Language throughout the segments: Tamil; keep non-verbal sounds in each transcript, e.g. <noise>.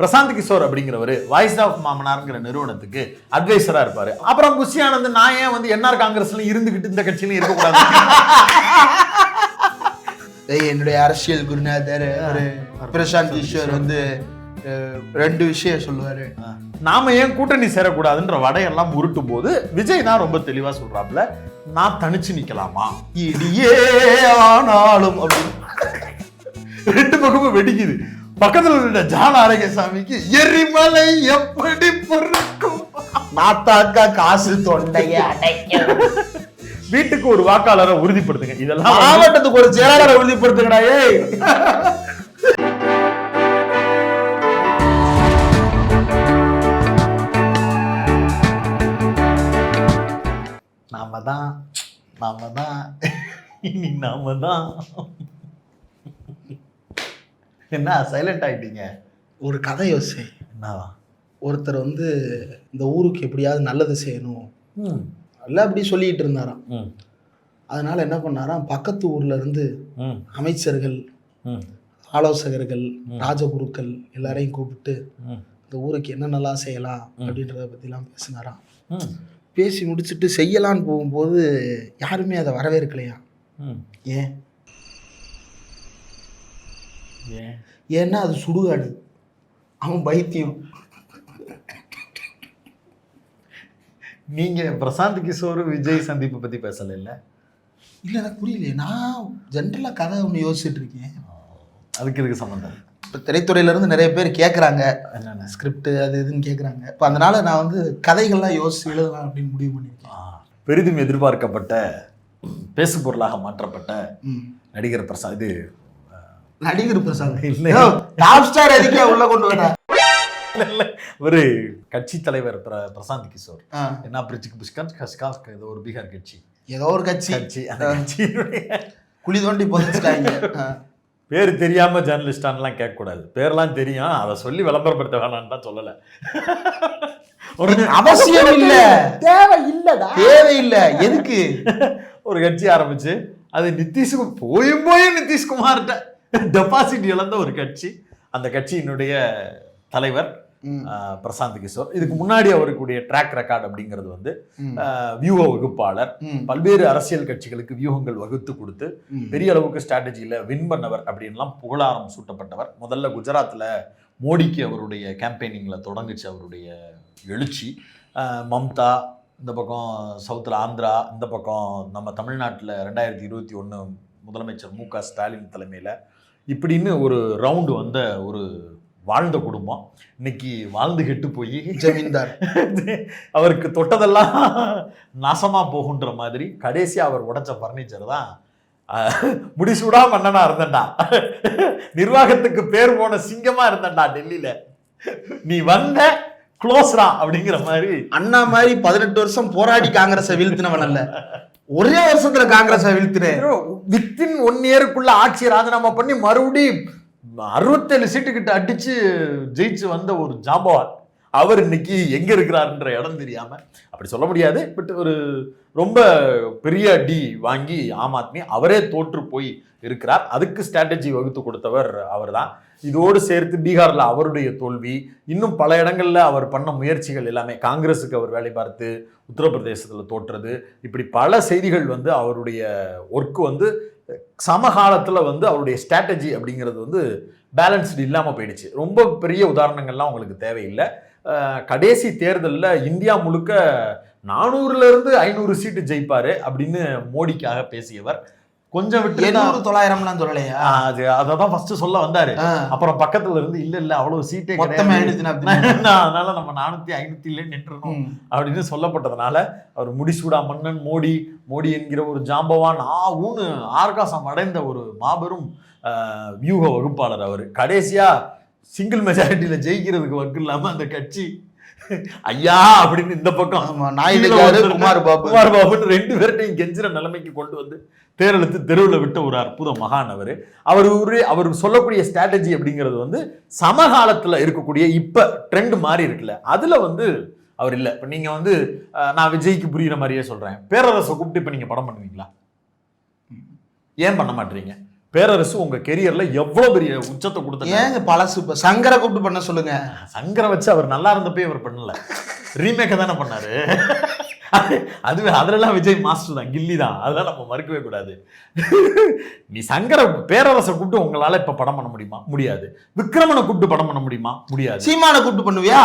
பிரசாந்த் கிஷோர் அப்படிங்கிறவர் வாய்ஸ் ஆஃப் மாமனார்ங்கிற நிறுவனத்துக்கு அட்வைசரா இருப்பாரு. அப்புறம் புஷி ஆனந்த் நான் ஏன் வந்து என்ஆர் காங்கிரஸ்ல இருந்துகிட்டு இந்த கட்சியிலும் இருக்கக்கூடாது? என்னுடைய அரசியல் குருநாதர் பிரசாந்த் கிஷோர் வந்து ரெண்டு விஷயம் சொல்லுவாரு. நாம ஏன் கூட்டணி சேரக்கூடாதுன்ற வடையெல்லாம் உருட்டும் போது விஜய் தான் ரொம்ப தெளிவா சொல்றாப்ல நான் தனிச்சு நிக்கலாமா? இடியே ஆனாலும் அப்படின்னு. ரெண்டு பக்கமும் வெடிக்குது. பக்கத்துல இருந்த ஜான ஆரோக்கியசாமிக்கு எரிமலை எப்படி பொறுக்கும்? நாத்தாக்கா காசு தொண்டைய <laughs> வீட்டுக்கு ஒரு வாக்காளரை உறுதிப்படுத்துங்க. இதெல்லாம் மாவட்டத்துக்கு ஒரு செயலாளரை உறுதிப்படுத்துங்கடா ஏய். நாம தான் நாம தான் இனி நாம தான் என்ன சைலண்ட் ஆயிட்டீங்க? ஒரு கதை யோசி. என்னவா? ஒருத்தர் வந்து இந்த ஊருக்கு எப்படியாவது நல்லது செய்யணும். எல்லாம் அப்படி சொல்லிட்டு இருந்தாராம். அதனால என்ன பண்ணாராம்? பக்கத்து ஊர்ல இருந்து அமைச்சர்கள் ஆலோசகர்கள் ராஜகுருக்கள் எல்லாரையும் கூப்பிட்டு இந்த ஊருக்கு என்னென்னலாம் செய்யலாம் அப்படின்றத பற்றிலாம் பேசினாராம். பேசி முடிச்சுட்டு செய்யலான்னு போகும்போது யாருமே அதை வரவேற்கலையா? ஏன்? ஏன்னா அது சுடுகாடு. அவன் பைத்தியம். நீங்க பிரசாந்த் கிஷோர் விஜய் சந்திப்பு பத்தி பேசல இல்ல இல்லை எனக்கு புரியலையே. நான் ஜென்ரலாக கதை ஒன்று யோசிச்சுட்டு இருக்கேன். அதுக்கு இதுக்கு சம்பந்தம் இப்போ திரைத்துறையிலேருந்து நிறைய பேர் கேட்குறாங்க என்னென்ன? ஸ்கிரிப்ட் அது இதுன்னு கேட்குறாங்க இப்போ அதனால நான் வந்து கதைகள்லாம் யோசிச்சு எழுதலாம் அப்படின்னு முடிவு பண்ணியிருக்கேன். பெரிதும் எதிர்பார்க்கப்பட்ட பேசு பொருளாக மாற்றப்பட்ட நடிகர் பிரசாத் இது நடிகர் பிரசாந்த். இல்லை. டாப் ஸ்டார் எதுக்கே உள்ள கொண்டு வர? ஒரு கட்சி தலைவர் பிர- பிரசாந்த் கிஷோர். என்ன பிரிச்சுக்கு புஷ்கான் கஷ்காஸ் ஏதோ ஒரு பீகார் கட்சி. ஏதோ ஒரு கட்சி. கட்சி அந்த கட்சியினுடைய குழி தோண்டி புதைச்சிட்டாங்க. பேர் தெரியாம ஜேர்னலிஸ்டான்லாம் கேட்கக்கூடாது. பேர்லாம் தெரியும். அதை சொல்லி விளம்பரப்படுத்த வேணாம்னு தான் சொல்லலை. அவசியம் இல்ல. தேவை இல்லடா தேவையில்லை. எதுக்கு? ஒரு கட்சி ஆரம்பிச்சு அது நிதிஷ் போயும் போயும் நிதிஷ்குமார்கிட்ட டெபாசிட் இழந்த ஒரு கட்சி. அந்த கட்சியினுடைய தலைவர் பிரசாந்த் கிஷோர். இதுக்கு முன்னாடி அவருக்குடைய ட்ராக் ரெக்கார்ட் அப்படிங்கிறது வந்து வியூக வகுப்பாளர். பல்வேறு அரசியல் கட்சிகளுக்கு வியூகங்கள் வகுத்து கொடுத்து. பெரிய அளவுக்கு ஸ்ட்ராட்டஜியில் வின் பண்ணவர் அப்படின்லாம் புகழாரம் சூட்டப்பட்டவர். முதல்ல குஜராத்தில் மோடிக்கு அவருடைய கேம்பெயினிங்கில் தொடங்குச்சு அவருடைய எழுச்சி. மம்தா இந்த பக்கம் சவுத்தில் ஆந்திரா இந்த பக்கம் நம்ம தமிழ்நாட்டில் ரெண்டாயிரத்தி இருபத்தி ஒன்று முதலமைச்சர் மு க ஸ்டாலின் தலைமையில் இப்படின்னு ஒரு ரவுண்டு வந்த ஒரு வாழ்ந்த குடும்பம். இன்னைக்கு வாழ்ந்து கெட்டு போய் ஜமீன்தார். <laughs> அவருக்கு தொட்டதெல்லாம் நாசமா போகுன்ற மாதிரி கடைசியா அவர் உடைச்ச பர்னிச்சர் தான் முடிசூடா மன்னனா இருந்தண்டா நிர்வாகத்துக்கு பேர் போன சிங்கமா இருந்தண்டா டெல்லியில. நீ வந்த க்ளோஸ்ரா அப்படிங்கிற மாதிரி. அண்ணா மாதிரி பதினெட்டு வருஷம் போராடி காங்கிரஸை வீழ்த்தினவன் அல்ல. ஒரே வருஷத்துல காங்கிரஸை வீழ்த்தினேன். வித்தின் ஒன் இயருக்குள்ள ஆட்சி ராஜினாமா பண்ணி மறுபடியும் அறுபத்தேழு சீட்டு கிட்ட அடிச்சு ஜெயிச்சு வந்த ஒரு ஜாம்பவான். அவர் இன்னைக்கு எங்க இருக்கிறாருன்ற இடம் தெரியாம அப்படி சொல்ல முடியாது. பட் ஒரு ரொம்ப பெரிய அடி வாங்கி ஆம் ஆத்மி அவரே தோற்று போய் இருக்கிறார். அதுக்கு ஸ்ட்ராட்டஜி வகுத்து கொடுத்தவர் அவர்தான். இதோடு சேர்த்து பீகாரில் அவருடைய தோல்வி இன்னும் பல இடங்களில் அவர் பண்ண முயற்சிகள் எல்லாமே காங்கிரஸுக்கு அவர் வேலை பார்த்து உத்தரப்பிரதேசத்தில் தோற்றது. இப்படி பல செய்திகள் வந்து அவருடைய ஒர்க் வந்து சமகாலத்தில் வந்து அவருடைய ஸ்ட்ராட்டஜி அப்படிங்கிறது வந்து பேலன்ஸ்டு இல்லாமல் போயிடுச்சு. ரொம்ப பெரிய உதாரணங்கள்லாம் உங்களுக்கு தேவையில்லை. கடைசி தேர்தலில் இந்தியா முழுக்க நானூறுல இருந்து ஐநூறு சீட்டு ஜெயிப்பாரு அப்படின்னு மோடிக்காக பேசியவர். கொஞ்சம் விட்டு எண்ணூறு தொள்ளாயிரம்லாம் சொல்லலையா? அது அதை தான் ஃபர்ஸ்ட் சொல்ல வந்தாரு. அப்புறம் பக்கத்துல இருந்து இல்ல இல்ல அவ்வளவு சீட்டே ஐநூத்தி <laughs> அதனால நம்ம நானூத்தி ஐநூத்திலே நின்றுணும் அப்படின்னு சொல்லப்பட்டதுனால அவர் முடிசூடா மன்னன் மோடி மோடி என்கிற ஒரு ஜாம்பவான் ஆ ஊன்னு ஆர்காசம் அடைந்த ஒரு மாபெரும் வியூக வகுப்பாளர் அவர். கடைசியா சிங்கிள் மெஜாரிட்டியில ஜெயிக்கிறதுக்கு வக்கு இல்லாம அந்த கட்சி ஐயா அப்படின்னு இந்த பக்கம் குமார் பாபு. குமார் பாபுன்னு ரெண்டு பேர்ட்டையும் கெஞ்சிற நிலைமைக்கு கொண்டு வந்து தேர்தலுக்கு தெருவில் விட்ட ஒரு அற்புத மகான் அவர். அவர் ஒரு அவர் சொல்லக்கூடிய ஸ்ட்ராட்டஜி அப்படிங்கிறது வந்து சமகாலத்துல இருக்கக்கூடிய இப்ப ட்ரெண்ட் மாறி இருக்குல்ல. அதுல வந்து அவர் இல்லை. இப்போ நீங்க வந்து நான் விஜய்க்கு புரியுற மாதிரியே சொல்றேன். பேரரசை கூப்பிட்டு இப்போ நீங்க படம் பண்ணுவீங்களா? ஏன் பண்ண மாட்டீங்க? பேரரசு உங்க கெரியர்ல எவ்வளவு பெரிய உச்சத்தை கொடுத்த ஏங்க பழசு இப்ப சங்கரை கூப்பிட்டு பண்ண சொல்லுங்க. சங்கரை வச்சு அவர் நல்லா இருந்தப்பே அவர் பண்ணல. ரீமேக்கை தானே பண்ணாரு. அது- அதுவே அதுலலாம் விஜய் மாஸ்டர் தான் கில்லி தான். அதெல்லாம் நம்ம மறுக்கவே கூடாது. நீ சங்கர பேரரசை கூப்பிட்டு உங்களால இப்ப படம் பண்ண முடியுமா? முடியாது. விக்ரமனை கூப்பிட்டு படம் பண்ண முடியுமா? முடியாது. சீமானை கூப்பிட்டு பண்ணுவியா?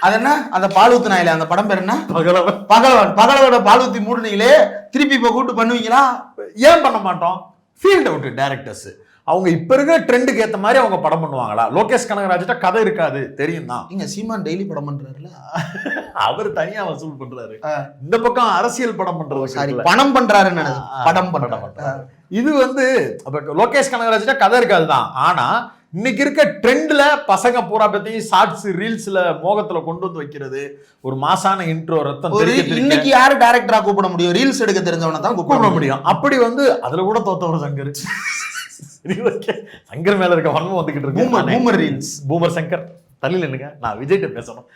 அது என்ன? அந்த பால் ஊத்து நாயில அந்த படம் பேர் என்ன? பகலவன். பகலவன். பகலவோட பால் ஊத்தி மூடுனீங்களே திருப்பி இப்ப கூப்பிட்டு பண்ணுவீங்களா? ஏன் பண்ண மாட்டோம்? ஃபீல்ட் அவுட் டேரக்டர்ஸ் அவங்க இப்ப இருக்கிற ட்ரெண்டுக்கு ஏத்த மாதிரி அவங்க படம் பண்ணுவாங்களா லோகேஷ் கனகராஜ்ட்ட கதை இருக்காது தெரியும் தான் நீங்க சீமான் டெய்லி படம் பண்றாருல அவர் தனியா வசூல் பண்றாரு. இந்த பக்கம் அரசியல் படம் பண்றது. பணம். ஆ, படம் பண்றாரு பண்றாரு. இது வந்து அப்ப லோகேஷ் கனகராஜ்ட்ட கதை இருக்காது தான் ஆனா இன்னைக்கு இருக்க ட்ரெண்ட்ல பசங்க பூரா பத்தியும் ஷார்ட்ஸ் ரீல்ஸ்ல மோகத்துல கொண்டு வந்து வைக்கிறது. ஒரு மாசான இன்ட்ரோ ரத்தம் இன்னைக்கு யாரு டைரக்டரா கூப்பிட முடியும்? ரீல்ஸ் எடுக்க தெரிஞ்சவன தான் கூப்பிட முடியும். அப்படி வந்து அதுல கூட தோத்தவர் சங்கர். சங்கர் மேல இருக்க வன்மம் வந்துகிட்டு இருக்கு. Boomer reels boomer Shankar. தள்ளி நின்னுங்க நான் விஜய்கிட்ட பேசணும்.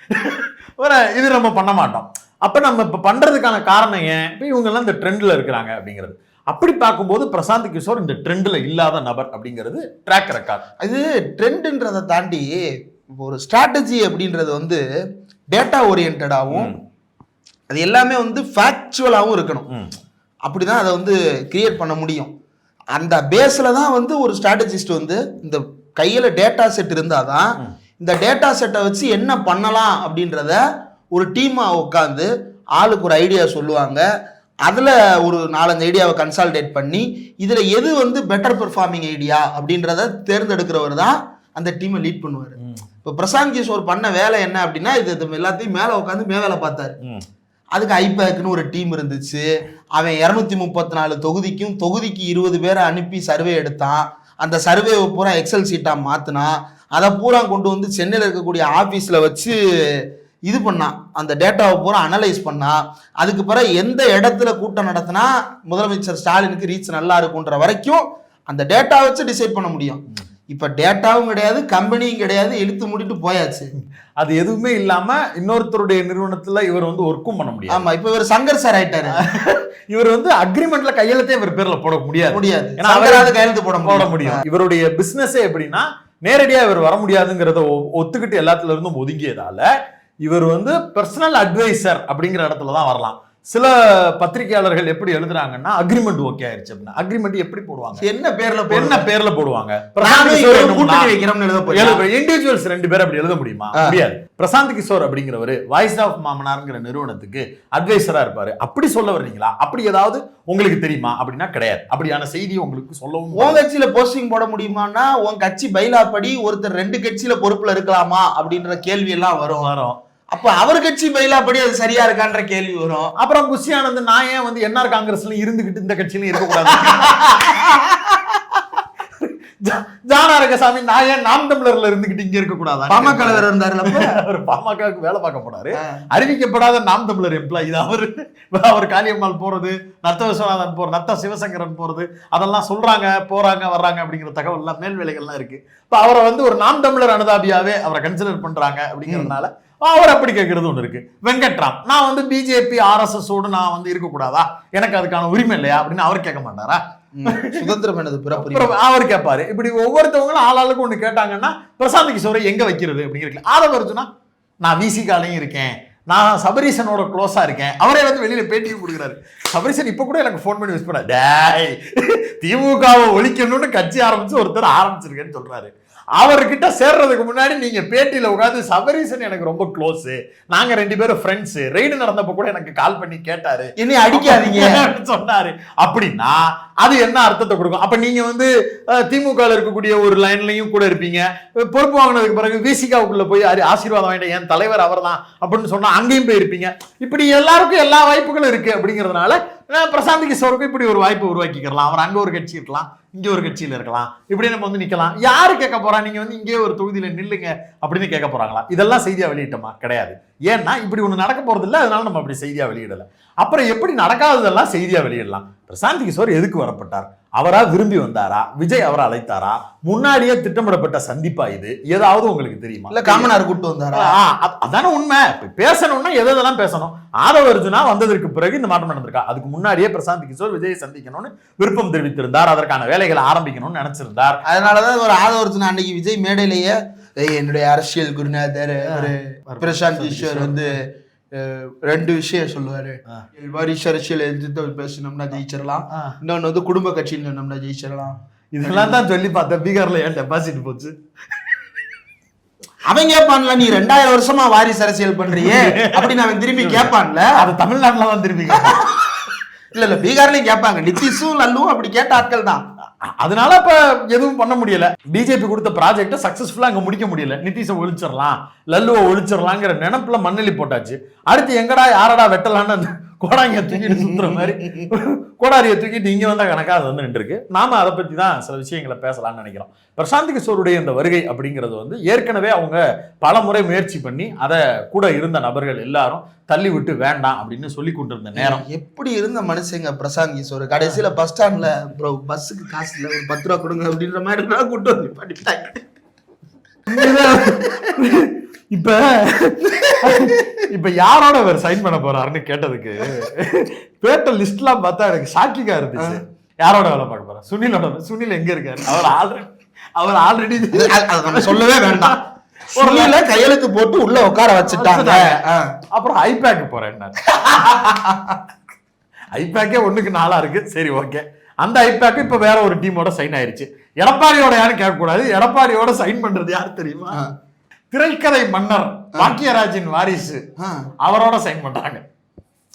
வேற இது நம்ம பண்ண மாட்டோம். அப்ப நம்ம இப்ப பண்றதுக்கான காரணம் ஏன்? இப்ப இவங்க எல்லாம் இந்த ட்ரெண்ட்ல இருக்கிறாங்க அப்படிங்கிறது. அப்படி பார்க்கும்போது பிரசாந்த் கிஷோர் இந்த ட்ரெண்ட்ல இல்லாத நபர் அப்படிங்கிறது ட்ராக் ரெக்கார்ட் அது ட்ரெண்டுன்றதை தாண்டி ஒரு ஸ்ட்ராட்டஜி அப்படின்றது வந்து டேட்டா ஓரியன்டாகவும் அது எல்லாமே வந்து ஃபேக்சுவலாகவும் இருக்கணும். அப்படிதான் அதை வந்து கிரியேட் பண்ண முடியும். அந்த பேஸில் தான் வந்து ஒரு ஸ்ட்ராட்டஜிஸ்ட் வந்து இந்த கையில் டேட்டா செட் இருந்தால் தான். இந்த டேட்டா செட்டை வச்சு என்ன பண்ணலாம் அப்படின்றத ஒரு டீமாக உட்காந்து ஆளுக்கு ஒரு ஐடியா சொல்லுவாங்க. அதில் ஒரு நாலஞ்சு ஐடியாவை கன்சால்டேட் பண்ணி இதில் எது வந்து பெட்டர் பெர்ஃபார்மிங் ஐடியா அப்படின்றத தேர்ந்தெடுக்கிறவர் தான் அந்த டீமை லீட் பண்ணுவார். இப்போ பிரசாந்த் கிஷோர் பண்ண வேலை என்ன அப்படின்னா இது எல்லாத்தையும் மேலே உட்காந்து மேவேலை பார்த்தாரு. அதுக்கு ஐபேக்னு ஒரு டீம் இருந்துச்சு. அவன் இரநூத்தி முப்பத்தி நாலு தொகுதிக்கும் தொகுதிக்கு இருபது பேரை அனுப்பி சர்வே எடுத்தான். அந்த சர்வேவை பூரா எக்ஸல் சீட்டாக மாற்றினான் அதை பூரா கொண்டு வந்து சென்னையில் இருக்கக்கூடிய ஆஃபீஸில் வச்சு இது பண்ணான் அந்த டேட்டாவை பூரா அனலைஸ் பண்ணான் அதுக்கு பிறகு எந்த இடத்துல கூட்டம் நடத்தினா முதலமைச்சர் ஸ்டாலினுக்கு ரீச் நல்லா இருக்குன்ற வரைக்கும் அந்த டேட்டா வச்சு டிசைட் பண்ண முடியும். இப்போ டேட்டாவும் கிடையாது கம்பெனியும் கிடையாது இழுத்து மூடிட்டு போயாச்சு. அது எதுவுமே இல்லாம இன்னொருத்தருடைய நிறுவனத்துல இவர் வந்து ஒர்க்கும் பண்ண முடியாது. ஆமா இப்போ இவர் சங்கர் சார் ஆயிட்டாரு. <laughs> இவர் வந்து அக்ரிமெண்ட்ல கையெழுத்தே இவர் பேர்ல போட முடியாது. முடியாது. ஏன்னா அவரு- சங்கராவது கையெழுத்து போட போட முடியும். முடியும் இவருடைய பிசினஸே எப்படின்னா நேரடியா இவர் வர முடியாதுங்கிறத ஒத்துக்கிட்டு எல்லாத்துல இருந்தும் ஒதுங்கியதால இவர் வந்து பர்சனல் அட்வைசர் அப்படிங்கிற இடத்துல தான் வரலாம். சில பத்திரிகையாளர்கள் எப்படி எழுதுறாங்கன்னா அக்ரிமெண்ட் ஓகே ஆயிருச்சு அப்படின்னா. அக்ரிமெண்ட் எப்படி போடுவாங்க? என்ன பேர்ல என்ன பேர்ல போடுவாங்க. இண்டிவிஜுவல்ஸ் ரெண்டு பேர் அப்படி எழுத முடியுமா. முடியாது. பிரசாந்த் கிஷோர் அப்படிங்கிறவரு வாய்ஸ் ஆஃப் மாமனார்ங்கிற நிறுவனத்துக்கு அட்வைசரா இருப்பாரு. அப்படி சொல்ல வர்றீங்களா? அப்படி ஏதாவது உங்களுக்கு தெரியுமா? அப்படின்னா கிடையாது. அப்படியான செய்தி உங்களுக்கு சொல்லவும் உன் கட்சியில போஸ்டிங் போட முடியுமான்னா உன் கட்சி பைலா படி ஒருத்தர் ரெண்டு கட்சியில பொறுப்புல இருக்கலாமா? அப்படின்ற கேள்வி எல்லாம் வரும். வரும். அப்ப அவர் கட்சி பைலா படி அது சரியா இருக்கான்ற கேள்வி வரும். அப்புறம் புஷி ஆனந்த் நான் ஏன் வந்து என்ஆர் காங்கிரஸ்ல இருந்துகிட்டு இந்த கட்சியிலும் இருக்கக்கூடாது? <laughs> ஜா- ஜானா ரங்கசாமி நான் ஏன் நாம் தமிழர்ல இருந்துகிட்டு இங்க இருக்கக்கூடாதா? பாமக இருந்தாருல அப்ப? <laughs> அவர் பாமகவுக்கு வேலை பார்க்க போனாரு. அறிவிக்கப்படாத நாம் தமிழர் எம்ப்ளாயி தான் அவர். அவர் காளியம்மாள் போறது நத்த விஸ்வநாதன் போற நத்த சிவசங்கரன் போறது அதெல்லாம் சொல்றாங்க போறாங்க வர்றாங்க அப்படிங்கிற தகவல் எல்லாம் மேல் வேலைகள்லாம் இருக்கு. இப்ப அவரை வந்து ஒரு நாம் தமிழர் அனுதாபியாவே அவரை கன்சிடர் பண்றாங்க அப்படிங்கறதுனால அவர் அப்படி கேட்கறது ஒண்ணு இருக்கு. வெங்கட்ராம் நான் வந்து பிஜேபி ஆர்எஸ்எஸ் ஓடு நான் வந்து இருக்கக்கூடாதா? எனக்கு அதுக்கான உரிமை இல்லையா? அப்படின்னு அவர் கேட்க மாட்டாரா? சுதந்திரம் எனது அவர் கேட்பாரு இப்படி ஒவ்வொருத்தவங்களும் ஆளாளுக்கு ஒண்ணு கேட்டாங்கன்னா பிரசாந்த் கிஷோரை எங்க வைக்கிறது அப்படிங்கிறது ஆதவ அர்ஜுனா நான் விசிகாலையும் இருக்கேன். நான் சபரீசனோட க்ளோஸா இருக்கேன். அவரே வந்து வெளியில பேட்டியும் கொடுக்குறாரு சபரீசன் இப்ப கூட எனக்கு ஃபோன் பண்ணி விஷ் பண்ண டேய் திமுகவை ஒழிக்கணும்னு கட்சி ஆரம்பிச்சு ஒருத்தர் ஆரம்பிச்சிருக்கேன்னு சொல்றாரு. அவர்கிட்ட சேர்றதுக்கு முன்னாடி நீங்க பேட்டியில உட்காந்து சபரீசன் எனக்கு ரொம்ப க்ளோஸ் நாங்க ரெண்டு பேரும் ஃப்ரெண்ட்ஸ் ரெய்டு நடந்தப்ப கூட எனக்கு கால் பண்ணி கேட்டாரு. என்னை அடிக்காதீங்க. அப்படின்னு சொன்னாரு? அப்படின்னா அது என்ன அர்த்தத்தை கொடுக்கும்? அப்ப நீங்க வந்து அஹ், திமுக ல இருக்கக்கூடிய ஒரு லைன்லயும் கூட இருப்பீங்க. பொறுப்பு வாங்கினதுக்கு பிறகு விசிகாவுக்குள்ள போய் ஆசீர்வாதம் வாங்கிட்ட. என் தலைவர் அவர்தான். அப்படின்னு சொன்னா அங்கேயும் போயிருப்பீங்க இப்படி எல்லாருக்கும் எல்லா வாய்ப்புகளும் இருக்கு அப்படிங்கிறதுனால பிரசாந்த் கிஷோருக்கும் இப்படி ஒரு வாய்ப்பு உருவாக்கிக்கலாம். அவர் அங்கே ஒரு கட்சி இருக்கலாம் இங்கே ஒரு கட்சியில இருக்கலாம். இப்படி நம்ம வந்து நிற்கலாம் யார் கேட்க போகிறா நீங்கள் வந்து இங்கே ஒரு தொகுதியில் நில்லுங்க அப்படின்னு கேட்க போகிறாங்களா இதெல்லாம் செய்தியாக வெளியிட்டோமா? கிடையாது. ஏன்னா இப்படி ஒண்ணு நடக்க போறது இல்ல அதனால நம்ம அப்படி செய்தியா வெளியிடல. அப்புறம் எப்படி நடக்காததெல்லாம் செய்தியா வெளியிடலாம்? பிரசாந்த் கிஷோர் எதுக்கு வரப்பட்டார்? அவரா விரும்பி வந்தாரா? விஜய் அவரை அழைத்தாரா? முன்னாடியே திட்டமிடப்பட்ட சந்திப்பா இது? ஏதாவது உங்களுக்கு தெரியுமா? இல்ல காமனார் கூட்டு வந்தாரா? அதானே உண்மை. இப்ப பேசணும்னா எதை எதெல்லாம் பேசணும்? ஆதவ அர்ஜுனா வந்ததற்கு பிறகு இந்த மாற்றம் நடந்திருக்கா? அதுக்கு முன்னாடியே பிரசாந்த் கிஷோர் விஜயை சந்திக்கணும்னு விருப்பம் தெரிவித்திருந்தார். அதற்கான வேலைகளை ஆரம்பிக்கணும்னு நினைச்சிருந்தார். அதனாலதான் ஒரு ஆதவர்ஜுன் அன்னைக்கு விஜய் மேடையிலேயே "ஏய், என்னுடைய அரசியல் குருநாதர் பிரசாந்த் கிஷோர் வந்து ரெண்டு விஷயம் சொல்லுவாரு. வாரிசு அரசியல் எதிர்த்து பேசணும்னா ஜெயிச்சிடலாம். இன்னொன்னு வந்து குடும்ப கட்சின்னு சொன்னோம்னா ஜெயிச்சிடலாம் இதெல்லாம் தான் சொல்லி பார்த்தேன். பீகார்ல ஏன் டெபாசிட் போச்சு? அவன் கேட்பான்ல நீ ரெண்டாயிரம் வருஷமா வாரிசு அரசியல் பண்றியே. அப்படின்னு அவன் திரும்பி கேட்பான்ல அது தமிழ்நாட்டுல தான் திரும்பி. இல்ல இல்ல பீகார்லயும் கேட்பாங்க. நிதிஷும் லல்லுவும் அப்படி கேட்ட ஆட்கள் தான். அதனால இப்ப எதுவும் பண்ண முடியல. பிஜேபி கொடுத்த ப்ராஜெக்டை சக்சஸ்ஃபுல்லா அங்க முடிக்க முடியல. நிதிஷை ஒழிச்சிடலாம் லல்லுவை ஒழிச்சிடலாங்கிற நினைப்புல மண்ணெளி போட்டாச்சு. அடுத்து எங்கடா யாரடா வெட்டலான்னு கோடாங்கிய தூக்கிட்டு சுத்துற மாதிரி. கோடாரியை தூக்கிட்டு இங்க வந்தா கணக்கா அது வந்து நின்றுருக்கு. நாம அதை பத்தி தான் சில விஷயங்களை பேசலாம்னு நினைக்கிறோம். பிரசாந்த் கிஷோருடைய இந்த வருகை அப்படிங்கிறது வந்து ஏற்கனவே அவங்க பல முறை முயற்சி பண்ணி அதை கூட இருந்த நபர்கள் எல்லாரும் தள்ளி விட்டு வேண்டாம் அப்படின்னு சொல்லி கொண்டிருந்த நேரம். எப்படி இருந்த மனுஷங்க பிரசாந்த் கிஷோர்? கடைசியில பஸ் ஸ்டாண்ட்ல ப்ரோ பஸ்ஸுக்கு காசு இல்ல ஒரு பத்து ரூபா கொடுங்க அப்படின்ற மாதிரி கூட்டு வந்து பண்ணிட்டாங்க இப்ப இப்ப யாரோட அவர் சைன் பண்ண போறாருன்னு கேட்டதுக்கு பேட்ட லிஸ்ட்லாம் பார்த்தா எனக்கு ஷாக்கிங்கா இருந்துச்சு. யாரோட வேலை பார்க்க போறா சுனிலோட சுனில் எங்க இருக்காரு? அவர் ஆல்ரெடி அவர் ஆல்ரெடி நம்ம சொல்லவே வேண்டாம். <laughs> சுனில கையெழுத்து போட்டு உள்ள உட்கார வச்சுட்டாங்க. அப்புறம் ஐபேக் போறேன் ஐபேக்கே <laughs> ஒண்ணுக்கு நாளா இருக்கு. சரி ஓகே அந்த ஐபேக் இப்ப வேற ஒரு டீமோட சைன் ஆயிருச்சு. எடப்பாடியோட யாரும் கேட்க கூடாது எடப்பாடியோட சைன் பண்றது யார் தெரியுமா. திரைக்கதை மன்னர் பாக்கியராஜின் வாரிசு. அவரோட சைன் பண்றாங்க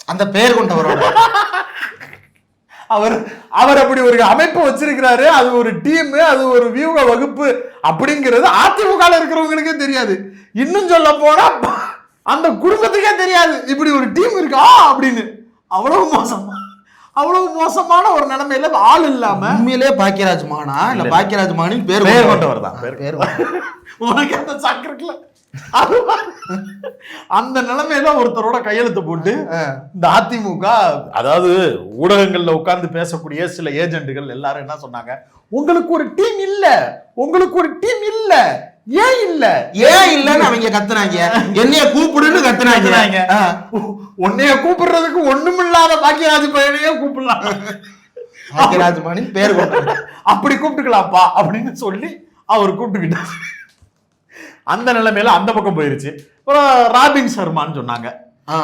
அந்த பெயர் கொண்டவரோட. <laughs> அவர் அவர் அப்படி ஒரு அமைப்பு வச்சிருக்கிறாரு. அது ஒரு டீம் அது ஒரு வியூக வகுப்பு அப்படிங்கிறது அதிமுக இருக்கிறவங்களுக்கே தெரியாது. இன்னும் சொல்ல போனா அந்த குடும்பத்துக்கே தெரியாது. இப்படி ஒரு டீம் இருக்கா அப்படின்னு. அவ்வளவு மோசமா. அவ்வளவு மோசமான ஒரு நிலைமையில ஆள் இல்லாம உண்மையிலே பாக்கியராஜ் மகனா? இல்ல. பாக்கியராஜ் மகனின் பேர் பேர் கொண்டவர் தான் பேர். <laughs> உனக்கு அந்த சாக்கு இருக்குல்ல. அது அந்த நிலைமையில ஒருத்தரோட கையெழுத்து போட்டு. இந்த அதிமுக அதாவது ஊடகங்கள்ல உட்கார்ந்து பேசக்கூடிய சில ஏஜென்ட்டுகள் எல்லாரும் என்ன சொன்னாங்க? உங்களுக்கு ஒரு டீம் இல்ல. உங்களுக்கு ஒரு டீம் இல்ல. ஏன் இல்ல? ஏன் இல்லன்னு அவங்க கத்துனாங்க. என்னைய கூப்பிடுன்னு கத்துனாங்க. உன்னைய கூப்பிடுறதுக்கு ஒண்ணுமில்லாத பாக்கியராஜ் பையனையே கூப்பிடலாம். பாக்கியராஜ் மகனின் பேர் அப்படி கூப்பிட்டுக்கலாம்ப்பா அப்படின்னு சொல்லி அவர் கூப்பிட்டுக்கிட்டார். அந்த நிலைமையில அந்த பக்கம் போயிருச்சு. அப்புறம் ராபின் சர்மான்னு சொன்னாங்க.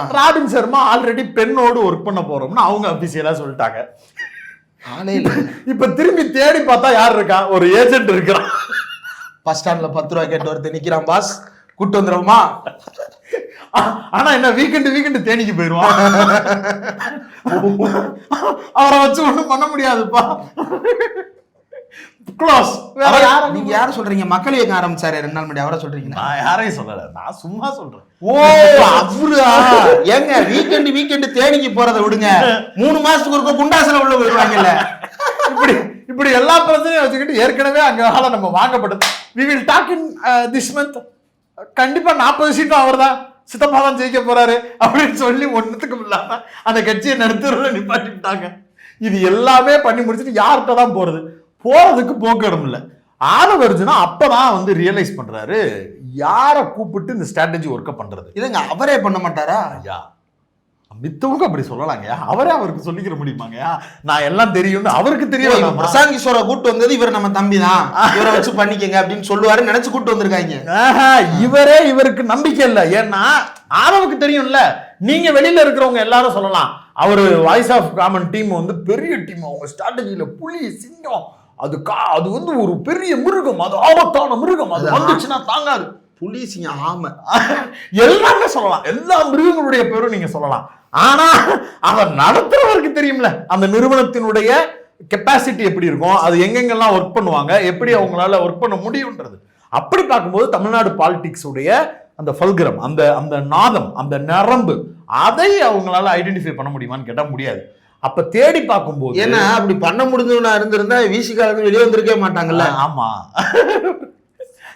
ராபின் சர்மா ஆல்ரெடி பெண்ணோடு ஒர்க் பண்ண போறோம்னு அவங்க அபிஷியலா சொல்லிட்டாங்க. இப்ப திரும்பி தேடி பார்த்தா யார் இருக்கா? ஒரு ஏஜென்ட் இருக்கிறான். பஸ் ஸ்டாண்ட்ல பத்து ரூபா கேட்டு ஒருத்தர் நிக்கிறான் பாஸ். கூட்டு வந்துருவோமா? ஆ- ஆனா என்ன வீக்கெண்டு வீக்கெண்டு தேனிக்கு போயிருவான். அவரை வச்சு ஒண்ணும் பண்ண முடியாதுப்பா. க்ளோஸ் வேற அவர- யாரும் நீங்க யார சொல்றீங்க? மக்கள் இயக்கம் ஆரம்பிச்சாரு? ரெண்டு நாள் முன்னாடி அவரை சொல்றீங்க நான் யாரையும் சொல்லல. நான் சும்மா சொல்றேன். ஓ அவரா? ஏங்க வீக்கெண்ட் வீக்கெண்ட் தேனிக்கு போறதை விடுங்க. மூணு மாசத்துக்கு ஒருக்க குண்டாசல உள்ள போயிடுவாங்கல்ல இப்படி இப்படி எல்லா பிரச்சனையும் வச்சுக்கிட்டு ஏற்கனவே அங்க நம்ம வாங்கப்பட்டது. We will talk in this month கண்டிப்பா நாற்பது சீட்டும் அவர்தான். சித்தப்பா தான் ஜெயிக்க போறாரு அப்படின்னு சொல்லி ஒண்ணுத்துக்கும் இல்லாம அந்த கட்சியை நடத்துறத நிப்பாட்டி விட்டாங்க. இது எல்லாமே பண்ணி முடிச்சுட்டு யார்கிட்ட தான் போறது? போறதுக்கு போக்கிடம் இல்ல. ஆதவர்ஜுனா அப்பதான் வந்து ரியலைஸ் பண்றாரு. யாரை கூப்பிட்டு இந்த ஸ்ட்ராட்டஜி ஒர்க்கை பண்றது? இதுங்க அவரே பண்ண மாட்டாரா? ஐயா. மித்தவங்க அப்படி சொல்லலாங்கய்யா அவரே அவருக்கு சொல்லிக்கிற முடியுமாங்கய்யா நான் எல்லாம் தெரியும்னு அவருக்கு தெரிய இவன் வேணாமா? பிரசாந்த் கிஷோரை கூட்டு வந்தது இவர் நம்ம தம்பி தான் இவரை வச்சு பண்ணிக்கங்க அப்படின்னு சொல்லுவாரு நினைச்சு கூட்டு வந்திருக்காங்க. இவரே இவருக்கு நம்பிக்கை இல்ல. ஏன்னா ஆதவுக்கு தெரியும்ல. நீங்க வெளியில இருக்கிறவங்க எல்லாரும் சொல்லலாம். அவர் வாய்ஸ் ஆஃப் காமன் டீம் வந்து பெரிய டீம் அவங்க ஸ்ட்ராட்டஜில புலி சிங்கம் அது கா அது வந்து ஒரு பெரிய மிருகம். அது ஆபத்தான மிருகம். அது வந்துச்சுன்னா தாங்காது. புலிசிங்க <laughs> ஆமை. எல்லாமே சொல்லலாம். எல்லா மிருகங்களுடைய பேரும் நீங்க சொல்லலாம். ஆனா அவர் நடத்துறவருக்கு தெரியும்ல அந்த நிறுவனத்தினுடைய கெப்பாசிட்டி எப்படி இருக்கும் அது எங்கெங்கெல்லாம் ஒர்க் பண்ணுவாங்க எப்படி அவங்களால ஒர்க் பண்ண முடியும்ன்றது. அப்படி பார்க்கும்போது தமிழ்நாடு பாலிடிக்ஸ் உடைய அந்த ஃபல்கரம் அந்த அந்த நாதம் அந்த நரம்பு அதை அவங்களால ஐடென்டிஃபை பண்ண முடியுமான்னு கேட்டா முடியாது. அப்ப தேடி பார்க்கும்போது ஏன்னா அப்படி பண்ண முடிஞ்சவனா இருந்திருந்தா விசிகால இருந்து வெளியே வந்திருக்கவே மாட்டாங்கல்ல. ஆமா.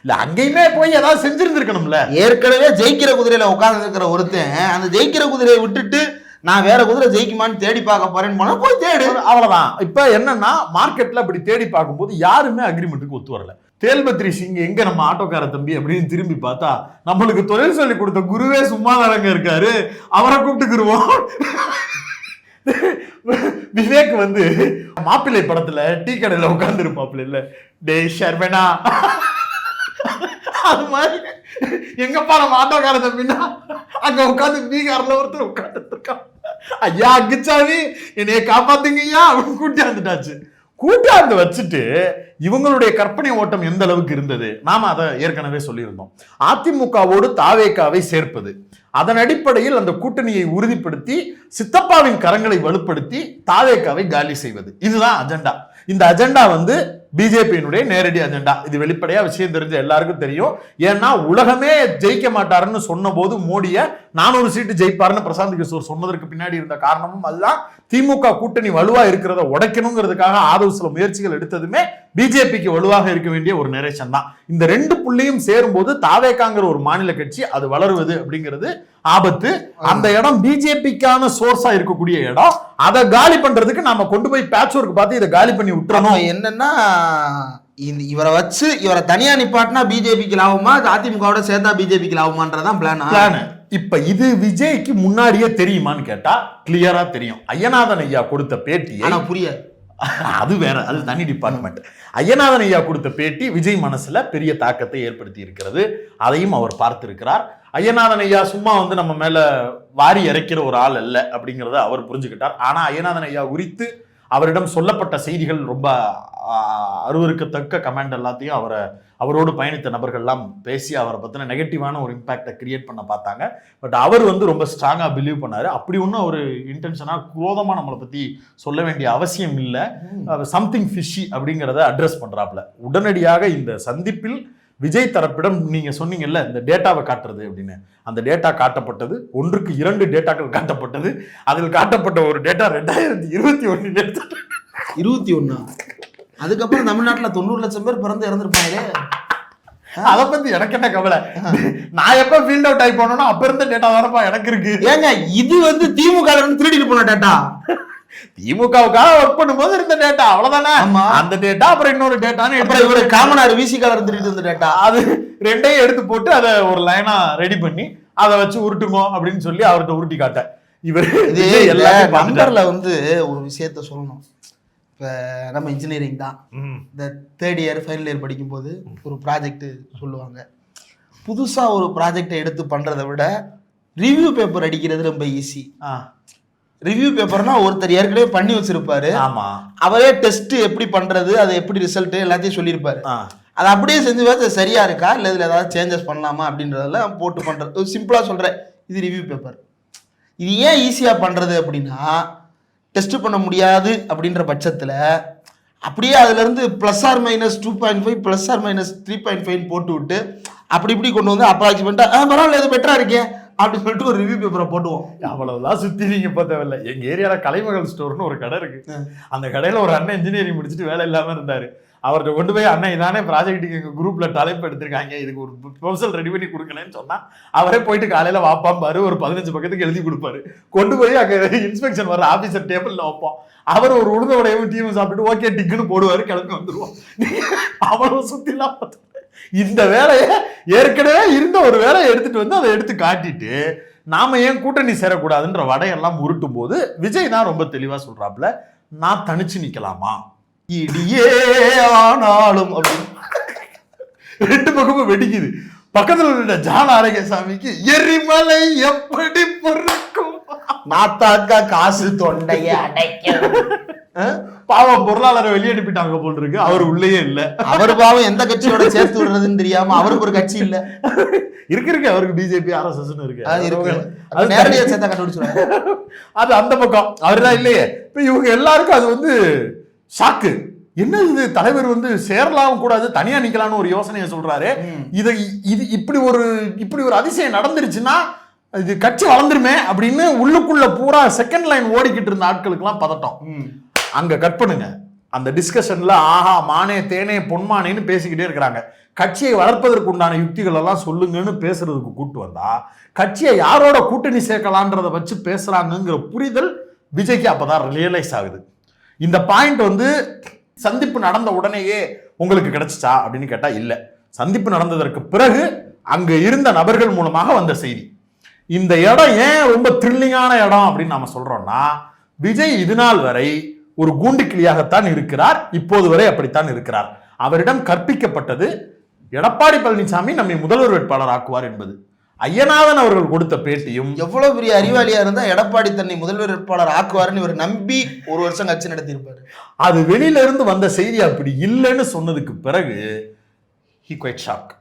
இல்ல அங்கேயுமே போய் ஏதாவது செஞ்சிருந்திருக்கணும்ல. ஏற்கனவே ஜெயிக்கிற குதிரையில உட்கார்ந்து இருக்கிற ஒருத்தன் அந்த ஜெயிக்கிற குதிரையை விட்டுட்டு நான் வேற குதிரை ஜெயிக்குமான்னு தேடி பார்க்க போறேன்னு போனா போய் தேடு. அவ்வளவுதான். இப்ப என்னன்னா மார்க்கெட்ல அப்படி தேடி பார்க்கும்போது யாருமே அக்ரிமெண்ட்டுக்கு ஒத்து வரல. தேல்பத்ரி சிங் எங்க நம்ம ஆட்டோக்கார தம்பி அப்படின்னு திரும்பி பார்த்தா நம்மளுக்கு தொழில் சொல்லி கொடுத்த குருவே சும்மா தானங்க இருக்காரு. அவரை கூப்பிட்டுக்குருவோம். விவேக் வந்து மாப்பிள்ளை படத்துல டீ கடையில உட்கார்ந்து இருப்பாப்புல இல்ல. டேய் ஷர்மனா அது மாதிரி எங்கப்பா நம்ம ஆட்டோக்கார தம்பின்னா அங்க உட்காந்து பீகார்ல ஒருத்தர் உட்கார்ந்துட்டு இருக்கான் ஐயா அக்குச்சாமி என்னைய காப்பாத்துங்க ஐயா அப்படின்னு கூட்டியாந்துட்டாச்சு கூட்டாந்து வச்சுட்டு இவங்களுடைய கற்பனை ஓட்டம் எந்த அளவுக்கு இருந்தது? நாம அதை ஏற்கனவே சொல்லியிருந்தோம். அதிமுகவோடு தாவேக்காவை சேர்ப்பது. அதன் அடிப்படையில் அந்த கூட்டணியை உறுதிப்படுத்தி சித்தப்பாவின் கரங்களை வலுப்படுத்தி தாவேக்காவை காலி செய்வது. இதுதான் அஜெண்டா. இந்த அஜெண்டா வந்து பிஜேபியினுடைய நேரடி அஜெண்டா. இது வெளிப்படையா விஷயம் தெரிஞ்ச எல்லாருக்கும் தெரியும். ஏன்னா உலகமே ஜெயிக்க மாட்டாருன்னு சொன்னபோது மோடிய நானூறு சீட்டு ஜெயிப்பாருன்னு பிரசாந்த் கிஷோர் சொன்னதற்கு பின்னாடி இருந்த காரணமும் அதுதான். திமுக கூட்டணி வலுவா இருக்கிறத உடைக்கணுங்கிறதுக்காக ஆதவ் சில முயற்சிகள் எடுத்ததுமே பிஜேபிக்கு வலுவாக இருக்க வேண்டிய ஒரு நரேஷன் தான். இந்த ரெண்டு புள்ளியும் சேரும்போது தாவேக்காங்கிற ஒரு மாநில கட்சி அது வளருவது அப்படிங்கிறது ஆபத்து. அந்த இடம் பிஜேபிக்கான சோர்ஸா இருக்கக்கூடிய இடம். அதை காலி பண்றதுக்கு நாம கொண்டு போய் பேட்ச் ஒர்க் பார்த்து இதை காலி பண்ணி விட்டுறணும். என்னன்னா இந்த இவரை வச்சு இவரை தனியா நிப்பாட்டினா பிஜேபிக்கு லாபமா? அதிமுகவோட சேர்த்தா பிஜேபிக்கு லாபமான்றதான் பிளான் பிளான் இப்ப இது விஜய்க்கு முன்னாடியே தெரியுமான்னு கேட்டா கிளியரா தெரியும். ஐயநாதன் ஐயா கொடுத்த பேட்டியை ஆனா புரியாது. அது வேற அது தனி டிபார்ட்மெண்ட் ஐயநாதன் ஐயா கொடுத்த பேட்டி விஜய் மனசுல பெரிய தாக்கத்தை ஏற்படுத்தி இருக்கிறது. அதையும் அவர் பார்த்திருக்கிறார். ஐயநாதன் ஐயா சும்மா வந்து நம்ம மேல வாரி இறைக்கிற ஒரு ஆள் அல்ல அப்படிங்கறத அவர் புரிஞ்சுக்கிட்டார். ஆனா ஐயநாதன் ஐயா குறித்து அவரிடம் சொல்லப்பட்ட செய்திகள் ரொம்ப அருவருக்கத்தக்க கமெண்ட் எல்லாத்தையும் அவரை அவரோடு பயணித்த நபர்கள்லாம் பேசி அவரை பத்தின நெகட்டிவான ஒரு இம்பாக்டை கிரியேட் பண்ண பார்த்தாங்க. பட் அவர் வந்து ரொம்ப ஸ்ட்ராங்கா பிலீவ் பண்ணாரு. அப்படி ஒன்றும் அவர் இன்டென்ஷனா குரோதமா நம்மளை பத்தி சொல்ல வேண்டிய அவசியம் இல்லை. சம்திங் ஃபிஷி அப்படிங்கிறத அட்ரஸ் பண்றாப்ல. உடனடியாக இந்த சந்திப்பில் விஜய் தரப்பிடம் நீங்க சொன்னீங்கல்ல இந்த டேட்டாவை காட்டுறது அப்படின்னு. அந்த டேட்டா காட்டப்பட்டது ஒன்றுக்கு இரண்டு டேட்டாக்கள் காட்டப்பட்டது. அதில் காட்டப்பட்ட ஒரு டேட்டா ரெண்டாயிரத்தி இருபத்தி ஒன்னில் எடுத்து இருபத்தி ஒண்ணா? அதுக்கப்புறம் தமிழ்நாட்டுல தொண்ணூறு லட்சம் பேர் பிறந்து இறந்துருப்பாங்களே. அதை பத்தி எனக்கு என்ன கவலை? நான் எப்ப ஃபீல்ட் அவுட் ஆகி போனோம்னா அப்ப இருந்த டேட்டா வரப்பா எனக்கு இருக்கு. ஏங்க இது வந்து திமுக திருடிட்டு போன டேட்டா திமுகவுக்காக ஒர்க் பண்ணும்போது இருந்த டேட்டா அவ்வளவுதானே. அந்த டேட்டா அப்புறம் இன்னொரு டேட்டான்னு அப்புறம் இவரு காமனார் விசிகால இருந்து திருடிட்டு வந்த டேட்டா அது ரெண்டையும் எடுத்து போட்டு அதை ஒரு லைனா ரெடி பண்ணி அதை வச்சு உருட்டுங்க அப்படின்னு சொல்லி அவர்கிட்ட உருட்டி காட்ட இவர் இது. நம்பர்ல வந்து ஒரு விஷயத்த சொல்லணும். இப்ப நம்ம இன்ஜினியரிங் தான். இந்த தேர்ட் இயர் ஃபைனல் இயர் படிக்கும்போது ஒரு ப்ராஜெக்ட் சொல்லுவாங்க. புதுசாக ஒரு ப்ராஜெக்டை எடுத்து பண்ணுறதை விட ரிவ்யூ பேப்பர் அடிக்கிறது ரொம்ப ஈஸி ஆ, ரிவ்யூ பேப்பர்னா ஒருத்தர் ஏற்கனவே பண்ணி வச்சிருப்பாரு. ஆமா. அவரே டெஸ்ட் எப்படி பண்றது அது எப்படி ரிசல்ட் எல்லாத்தையும் சொல்லியிருப்பாரு. அதை அப்படியே செஞ்சு பார்த்து சரியா இருக்கா இல்லை இதில் ஏதாவது சேஞ்சஸ் பண்ணலாமா அப்படின்றதெல்லாம் போட்டு பண்றது. சிம்பிளாக சொல்றேன். இது ரிவ்யூ பேப்பர் இது ஏன் ஈஸியாக பண்றது அப்படின்னா டெஸ்ட் பண்ண முடியாது அப்படின்ற பட்சத்தில் அப்படியே அதுலேருந்து plus or minus two point five plus or minus three point five போட்டு விட்டு அப்படி இப்படி கொண்டு வந்து அப்ராக்சிமேட்டாக பரவாயில்ல இது பெட்டராக இருக்கே. அப்படின்னு சொல்லிட்டு ஒரு ரிவ்யூ பேப்பரை போட்டுவோம். அவ்வளவுதான் சுத்தி நீங்க போக தேவையில்ல. எங்க ஏரியால கலைமகள் ஸ்டோர்னு ஒரு கடை இருக்கு. அந்த கடையில ஒரு அண்ணன் இன்ஜினியரிங் முடிச்சுட்டு வேலை இல்லாம இருந்தாரு. அவர்கிட்ட கொண்டு போய் அண்ணன் இதானே ப்ராஜெக்ட்டுக்கு எங்க குரூப்ல தலைப்பு எடுத்திருக்காங்க. இதுக்கு ஒரு ப்ரொபோசல் ரெடி பண்ணி கொடுக்கலன்னு சொன்னா அவரே போயிட்டு காலையில வாப்பாம்பாரு ஒரு பதினஞ்சு பக்கத்துக்கு எழுதி கொடுப்பாரு. கொண்டு போய் அங்க இன்ஸ்பெக்ஷன் வர ஆபீசர் டேபிள்ல வைப்போம் அவர் ஒரு உளுந்த உடையவும் டீமும் சாப்பிட்டு ஓகே டிக்குன்னு போடுவாரு கிளம்பி வந்துருவோம். அவ்வளவு சுத்திலாம் பார்த்து இந்த வேலையை ஏற்கனவே இருந்த ஒரு வேலையை எடுத்துட்டு வந்து அதை எடுத்து காட்டிட்டு நாம ஏன் கூட்டணி சேரக்கூடாதுன்ற வடையெல்லாம் உருட்டும் போது விஜய் தான் ரொம்ப தெளிவா சொல்றாப்ல நான் தனிச்சு நிக்கலாமா? இடியே ஆனாலும் அப்படின்னு. ரெண்டு பக்கமும் வெடிக்குது. பக்கத்துல உள்ள ஜான ஆரோக்கியசாமிக்கு எரிமலை எப்படி பொறுக்கும்? நாத்தாக்கா காசு தொண்டைய அடைக்க பாவம் பொருளாளரை வெளியே அனுப்பிட்டாங்க போல் இருக்கு அவர் உள்ளேயே இல்ல. அவர் பாவம் எந்த கட்சியோட சேர்த்து விடுறதுன்னு தெரியாம அவருக்கு ஒரு கட்சி இல்ல. இருக்கு இருக்கு. அவருக்கு பிஜேபி ஆர்எஸ்எஸ் இருக்கு. அது நேரடியா சேர்த்தா கண்டுபிடிச்சிருவாங்க அது அந்த பக்கம். அவர்தான் இல்லையே. இப்ப இவங்க எல்லாருக்கும் அது வந்து ஷாக்கு. என்ன இது? தலைவர் வந்து சேரலாம் கூடாது தனியா நிக்கலாம்னு ஒரு யோசனையை சொல்றாரு. இதை இது இப்படி ஒரு இப்படி ஒரு அதிசயம் நடந்துருச்சுன்னா இது கட்சி வளர்ந்துருமே அப்படின்னு உள்ளுக்குள்ள பூரா செகண்ட் லைன் ஓடிக்கிட்டு இருந்த ஆட்களுக்கெல்லாம் பதட்டம். ம். அங்கே கட் பண்ணுங்க. அந்த டிஸ்கஷனில் ஆஹா மானே தேனே பொன்மானேன்னு பேசிக்கிட்டே இருக்கிறாங்க. கட்சியை வளர்ப்பதற்கு உண்டான யுக்திகள் எல்லாம் சொல்லுங்கன்னு பேசுறதுக்கு கூட்டு வந்தா கட்சியை யாரோட கூட்டணி சேர்க்கலான்றதை வச்சு பேசுறாங்கிற புரிதல் விஜய்க்கு அப்பதான் ரியலைஸ் ஆகுது. இந்த பாயிண்ட் வந்து சந்திப்பு நடந்த உடனேயே உங்களுக்கு கிடைச்சிச்சா அப்படின்னு கேட்டா இல்லை. சந்திப்பு நடந்ததற்கு பிறகு அங்க இருந்த நபர்கள் மூலமாக வந்த செய்தி. இந்த இடம் ஏன் ரொம்ப த்ரில்லிங்கான இடம் அப்படின்னு நம்ம சொல்றோம்னா விஜய் இது நாள் வரை ஒரு கூண்டு கிளியாகத்தான் இருக்கிறார். இப்போது வரை அப்படித்தான் இருக்கிறார். அவரிடம் கற்பிக்கப்பட்டது எடப்பாடி பழனிசாமி நம்மை முதல்வர் வேட்பாளர் ஆக்குவார் என்பது. ஐயநாதன் அவர்கள் கொடுத்த பேட்டியும் எவ்வளவு பெரிய அறிவாளியா இருந்தா எடப்பாடி தன்னை முதல்வர் வேட்பாளர் ஆக்குவாருன்னு இவர் நம்பி ஒரு வருஷம் கட்சி நடத்தியிருப்பாரு. அது வெளியில இருந்து வந்த செய்தி அப்படி இல்லைன்னு சொன்னதுக்கு பிறகு ஹி குவைட் ஷாக்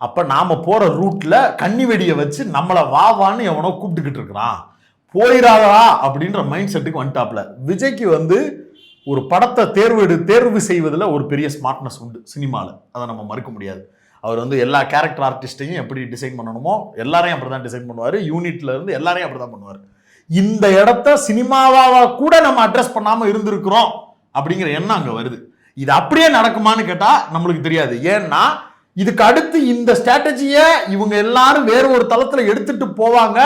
அப்ப நாம போற ரூட்ல கன்னி வெடியை வச்சு நம்மளை வா வான்னு எவனோ கூப்பிட்டுக்கிட்டு இருக்கிறான். போயிடாதா அப்படின்ற மைண்ட் செட்டுக்கு வந்துட்டாப்ல விஜய்க்கு வந்து ஒரு படத்தை தேர்வு எடு தேர்வு செய்வதில் ஒரு பெரிய ஸ்மார்ட்னஸ் உண்டு சினிமாவில் அதை நம்ம மறுக்க முடியாது. அவர் வந்து எல்லா கேரக்டர் ஆர்டிஸ்ட்டையும் எப்படி டிசைன் பண்ணணுமோ எல்லாரையும் அப்படி தான் டிசைன் பண்ணுவார். யூனிட்ல இருந்து எல்லாரையும் அப்படி தான் பண்ணுவார். இந்த இடத்த சினிமாவாக கூட நம்ம அட்ரஸ் பண்ணாமல் இருந்திருக்கிறோம் அப்படிங்கிற எண்ணம் அங்கே வருது. இது அப்படியே நடக்குமான்னு கேட்டால் நம்மளுக்கு தெரியாது. ஏன்னா இதுக்கு அடுத்து இந்த ஸ்ட்ராட்டஜியை இவங்க எல்லாரும் வேற ஒரு தளத்தில் எடுத்துட்டு போவாங்க.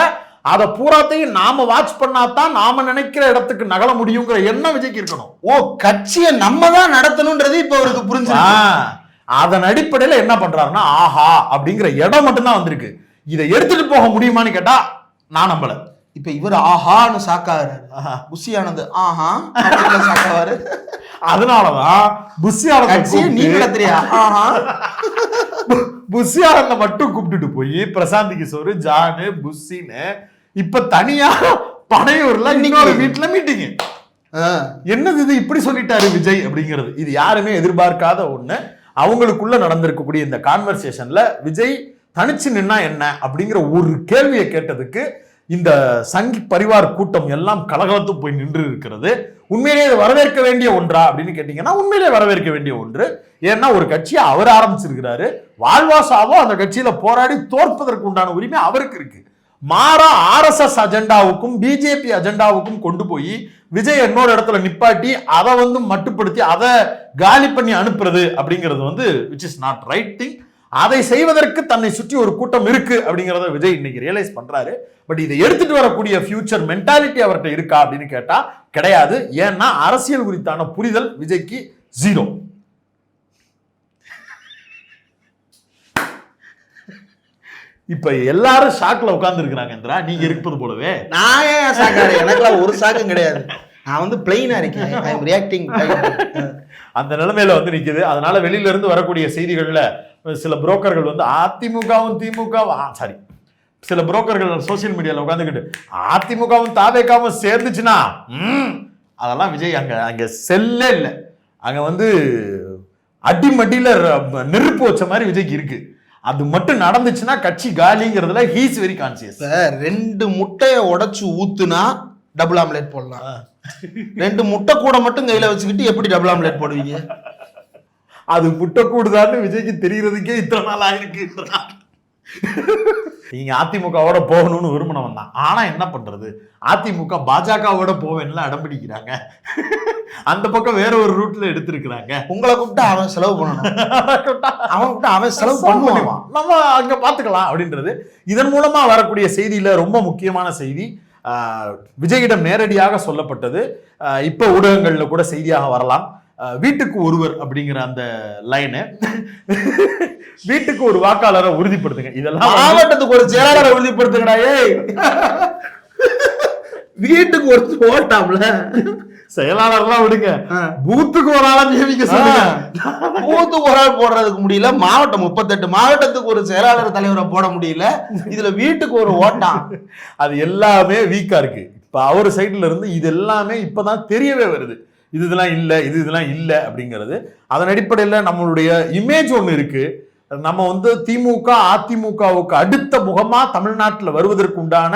அதை பூராத்தையும் நாம வாட்ச் பண்ணாதான் நாம நினைக்கிற இடத்துக்கு நகல முடியுங்கிற எண்ணம் விஜய்க்கு இருக்கணும். ஓ கட்சியை நம்ம தான் நடத்தணும்ன்றது இப்ப அவருக்கு புரிஞ்சிருக்கு. ஆ, அதன் அடிப்படையில என்ன பண்றாருன்னா ஆஹா அப்படிங்கிற இடம் மட்டும்தான் வந்திருக்கு. இதை எடுத்துட்டு போக முடியுமான்னு கேட்டா நான் நம்பல. இப்ப இவர் ஆஹான்னு சாக்காரு. புஷி ஆனது ஆஹா சாக்காவாரு. அதனாலதான் புஷியானந்த கட்சியை நீ நடத்துறியா? ஆஹா. புஷியானந்த மட்டும் கூப்பிட்டுட்டு போய் பிரசாந்த் கிஷோர் ஜானு புஷின்னு இப்ப தனியா பனையூர்ல இன்னொரு வீட்டுல மீட்டிங். என்னது இது? இப்படி சொல்லிட்டாரு விஜய் அப்படிங்கிறது. இது யாருமே எதிர்பார்க்காத ஒண்ணு. அவங்களுக்குள்ள நடந்திருக்கக்கூடிய இந்த கான்வர்சேஷன்ல விஜய் தனிச்சு நின்னா என்ன அப்படிங்கிற ஒரு கேள்வியை கேட்டதுக்கு இந்த சங்கி பரிவார் கூட்டம் எல்லாம் கலகலத்து போய் நின்று இருக்கிறது உண்மையிலேயே இது வரவேற்க வேண்டிய ஒன்றா அப்படின்னு கேட்டிங்கன்னா உண்மையிலே வரவேற்க வேண்டிய ஒன்று. ஏன்னா ஒரு கட்சியை அவர் ஆரம்பிச்சிருக்கிறாரு. வாழ்வாசாவோ அந்த கட்சியில் போராடி தோற்பதற்கு உண்டான உரிமை அவருக்கு இருக்கு. மாறா ஆர்எஸ்எஸ் அஜெண்டாவுக்கும் பிஜேபி அஜெண்டாவுக்கும் கொண்டு போய் விஜய் இன்னொரு இடத்துல நிப்பாட்டி அதை வந்து மட்டுப்படுத்தி அதை காலி பண்ணி அனுப்புறது அப்படிங்கிறது வந்து which is not right thing அதை செய்வதற்கு தன்னை சுற்றி ஒரு கூட்டம் இருக்கு அப்படிங்கிறத விஜய் இன்னைக்கு ரியலைஸ் பண்றாரு. பட் இதை எடுத்துட்டு வரக்கூடிய ஃபியூச்சர் மென்டாலிட்டி அவர்கிட்ட இருக்கா அப்படின்னு கேட்டா கிடையாது. ஏன்னா அரசியல் குறித்தான புரிதல் விஜய்க்கு ஜீரோ இப்ப எல்லாரும் ஷாக்ல உட்கார்ந்து இருக்கிறாங்க இந்திரா. நீங்க இருப்பது போலவே. நான் ஏன் எனக்குலாம் ஒரு சாக்கம் கிடையாது. நான் வந்து பிளைனா இருக்கேன். ஐ எம் ரியாக்டிங் அந்த நிலைமையில வந்து நிக்குது. அதனால வெளியில இருந்து வரக்கூடிய செய்திகள்ல சில புரோக்கர்கள் வந்து அதிமுகவும் திமுகவும் சாரி சில புரோக்கர்கள் சோசியல் மீடியால உட்காந்துக்கிட்டு அதிமுகவும் தாவேக்காவும் சேர்ந்துச்சுன்னா அதெல்லாம் விஜய் அங்க அங்க செல்லே இல்லை. அங்க வந்து அடிமடியில நெருப்பு வச்ச மாதிரி விஜய்க்கு இருக்கு. அது மட்டும் நடந்துச்சுன்னா கட்சி காலிங்கிறதுல ஹீஸ் வெரி கான்சியஸ் இப்ப ரெண்டு முட்டைய உடைச்சு ஊத்துனா டபுள் ஆம்லெட் போடலாம். ரெண்டு முட்டை கூட மட்டும் கையில வச்சுக்கிட்டு எப்படி டபுள் ஆம்லெட் போடுவீங்க? அது முட்டக்கூடுதான்னு விஜய்க்கு தெரியறதுக்கே இத்தனை நாள் ஆயிருக்கு. நீங்க அதிமுகவோட போகணும்னு விரும்பினவன் தான். ஆனா என்ன பண்றது? அதிமுக பாஜகவோட போவேன்ல அடம் பிடிக்கிறாங்க. அந்த பக்கம் வேற ஒரு ரூட்ல எடுத்திருக்கிறாங்க. உங்களை கூப்பிட்டு அவன் செலவு பண்ணணும். அவன் கூப்பிட்டு அவன் செலவு பண்ணுவான். நம்ம அங்க பாத்துக்கலாம் அப்படின்றது. இதன் மூலமா வரக்கூடிய செய்தியில ரொம்ப முக்கியமான செய்தி. விஜயிடம் நேரடியாக சொல்லப்பட்டது. ஆஹ், இப்ப ஊடகங்கள்ல கூட செய்தியாக வரலாம். வீட்டுக்கு ஒருவர் அப்படிங்கிற அந்த லைனு <laughs> வீட்டுக்கு ஒரு வாக்காளரை உறுதிப்படுத்துங்க. இதெல்லாம் மாவட்டத்துக்கு ஒரு செயலாளரை உறுதிப்படுத்துங்கடா ஏய். வீட்டுக்கு ஒரு ஓட்டாம்ல செயலாளர்லாம் விடுங்க. பூத்துக்கு ஒரு ஆளா நியமிக்க சொல்லுங்க. பூத்துக்கு ஒரு ஆள் போடுறதுக்கு முடியல. மாவட்டம் முப்பத்தெட்டு மாவட்டத்துக்கு ஒரு செயலாளர் தலைவரை போட முடியல. இதுல வீட்டுக்கு ஒரு ஓட்டாம். அது எல்லாமே வீக்கா இருக்கு. இப்ப அவர் சைடுல இருந்து இது எல்லாமே இப்பதான் தெரியவே வருது. இது இதெல்லாம் இல்ல இது இதெல்லாம் இல்ல அப்படிங்கிறது. அதன் அடிப்படையில நம்மளுடைய இமேஜ் ஒண்ணு இருக்கு. நம்ம வந்து திமுக அதிமுகவுக்கு அடுத்த முகமா தமிழ்நாட்டுல வருவதற்கு உண்டான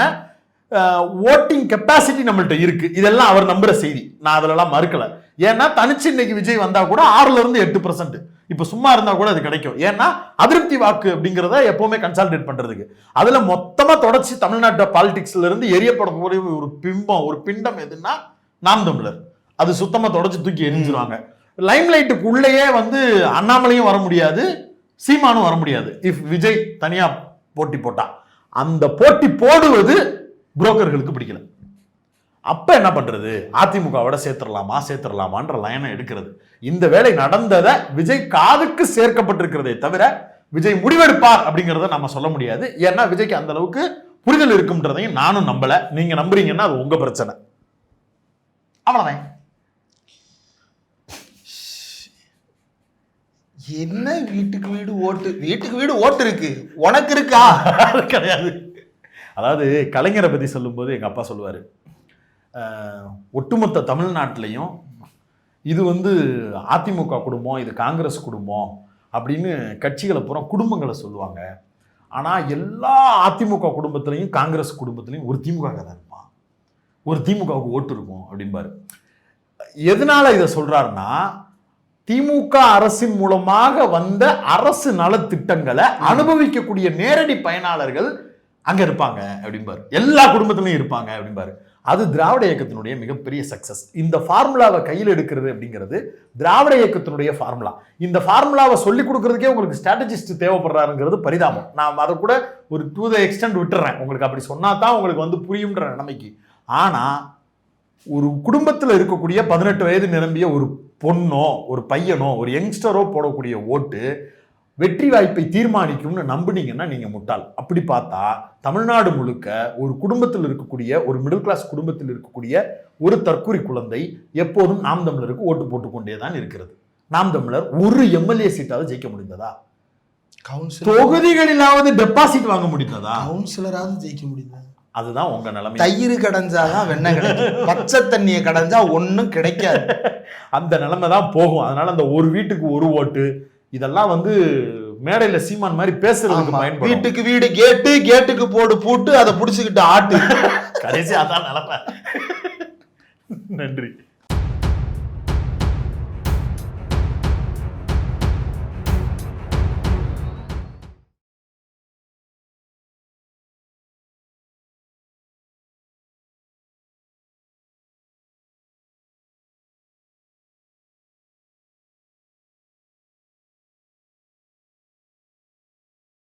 ஓட்டிங் கெப்பாசிட்டி நம்மள்ட்ட இருக்கு. இதெல்லாம் அவர் நம்புற செய்தி. நான் அதிலலாம் மறுக்கல. ஏன்னா தனிச்சு இன்னைக்கு விஜய் வந்தா கூட ஆறுல இருந்து எட்டு பர்சன்ட் இப்ப சும்மா இருந்தா கூட அது கிடைக்கும். ஏன்னா அதிருப்தி வாக்கு அப்படிங்கிறத எப்பவுமே கன்சால்டேட் பண்றதுக்கு. அதுல மொத்தமா தொடர்ச்சி தமிழ்நாட்டு பாலிடிக்ஸ்ல இருந்து எரியப்படக்கூடிய ஒரு பிம்பம் ஒரு பிண்டம் எதுன்னா நாம் தமிழர். அது சுத்தமா தொடச்சி தூக்கி எரிஞ்சிருவாங்க. லைம் லைட்டுக்குள்ளேயே வந்து அண்ணாமலையும் வர முடியாது சீமானும் வர முடியாது. இஃப் விஜய் தனியா போட்டி போட்டா. அந்த போட்டி போடுவது புரோக்கர்களுக்கு பிடிக்கல. அப்ப என்ன பண்றது? அதிமுகவோட சேர்த்துடலாமா சேர்த்துடலாமான்ற லைனை எடுக்கிறது. இந்த வேலை நடந்ததை விஜய் காதுக்கு சேர்க்கப்பட்டிருக்கிறதே தவிர விஜய் முடிவெடுப்பார் அப்படிங்கிறத நம்ம சொல்ல முடியாது. ஏன்னா விஜய்க்கு அந்த அளவுக்கு புரிதல் இருக்கும்ன்றதையும் நானும் நம்பல. நீங்க நம்புறீங்கன்னா அது உங்க பிரச்சனை. அவ்வளவுதான். என்ன வீட்டுக்கு வீடு ஓட்டு? வீட்டுக்கு வீடு ஓட்டு இருக்கு. உனக்கு இருக்கா? கிடையாது. அதாவது கலைஞரை பற்றி சொல்லும்போது எங்கள் அப்பா சொல்லுவார் ஒட்டுமொத்த தமிழ்நாட்டிலையும் இது வந்து அதிமுக குடும்பம் இது காங்கிரஸ் குடும்பம் அப்படின்னு கட்சிகளை பூரா குடும்பங்களை சொல்லுவாங்க. ஆனால் எல்லா அதிமுக குடும்பத்துலேயும் காங்கிரஸ் குடும்பத்துலேயும் ஒரு திமுக தான் இருப்பான் ஒரு திமுகவுக்கு ஓட்டு இருக்கும் அப்படிம்பாரு. எதனால் இதை சொல்கிறாருன்னா திமுக அரசின் மூலமாக வந்த அரசு நலத்திட்டங்களை அனுபவிக்கக்கூடிய நேரடி பயனாளர்கள் அங்கே இருப்பாங்க அப்படிம்பாரு. எல்லா குடும்பத்துலையும் இருப்பாங்க அப்படிம்பாரு. அது திராவிட இயக்கத்தினுடைய மிகப்பெரிய சக்சஸ் இந்த ஃபார்முலாவை கையில் எடுக்கிறது அப்படிங்கிறது திராவிட இயக்கத்தினுடைய ஃபார்முலா இந்த ஃபார்முலாவை சொல்லி கொடுக்கறதுக்கே உங்களுக்கு ஸ்ட்ராட்டஜிஸ்ட் தேவைப்படுறாருங்கிறது பரிதாபம். நான் அதை கூட ஒரு டூ த எக்ஸ்டென்ட் விட்டுறேன். உங்களுக்கு அப்படி சொன்னா தான் உங்களுக்கு வந்து புரியுன்ற நிலைமைக்கு. ஆனால் ஒரு குடும்பத்தில் இருக்கக்கூடிய பதினெட்டு வயது நிரம்பிய ஒரு பொண்ணோ ஒரு பையனோ ஒரு யங்ஸ்டரோ போடக்கூடிய ஓட்டு வெற்றி வாய்ப்பை தீர்மானிக்கும்னு நம்புனீங்கன்னா நீங்க முட்டாள். அப்படி பார்த்தா தமிழ்நாடு முழுக்க ஒரு குடும்பத்தில் இருக்கக்கூடிய ஒரு மிடில் கிளாஸ் குடும்பத்தில் இருக்கக்கூடிய ஒரு தற்கொலை குழந்தை எப்போதும் நாம் தமிழருக்கு ஓட்டு போட்டு கொண்டே தான் இருக்கிறது. நாம் தமிழர் ஒரு எம்எல்ஏ சீட்டாவது ஜெயிக்க முடிந்ததா? கவுன்சிலர் தொகுதிகளிலாவது டெபாசிட் வாங்க முடிந்ததா? கவுன்சிலராவது ஜெயிக்க முடியுது அதுதான் உங்க நிலைமை. தயிர் கடைஞ்சாதான் வெண்ணெய் கிடைக்கும். பச்சை தண்ணியை கடைஞ்சா ஒண்ணும் கிடைக்காது. அந்த நிலைமை தான் போகும். அதனால அந்த ஒரு வீட்டுக்கு ஒரு ஓட்டு இதெல்லாம் வந்து மேடையில சீமான் மாதிரி. பயன்படும். வீட்டுக்கு வீடு கேட்டு கேட்டுக்கு போடு பூட்டு அதை புடிச்சுக்கிட்டு ஆட்டு. கடைசி அதான் நிலைமை. நன்றி.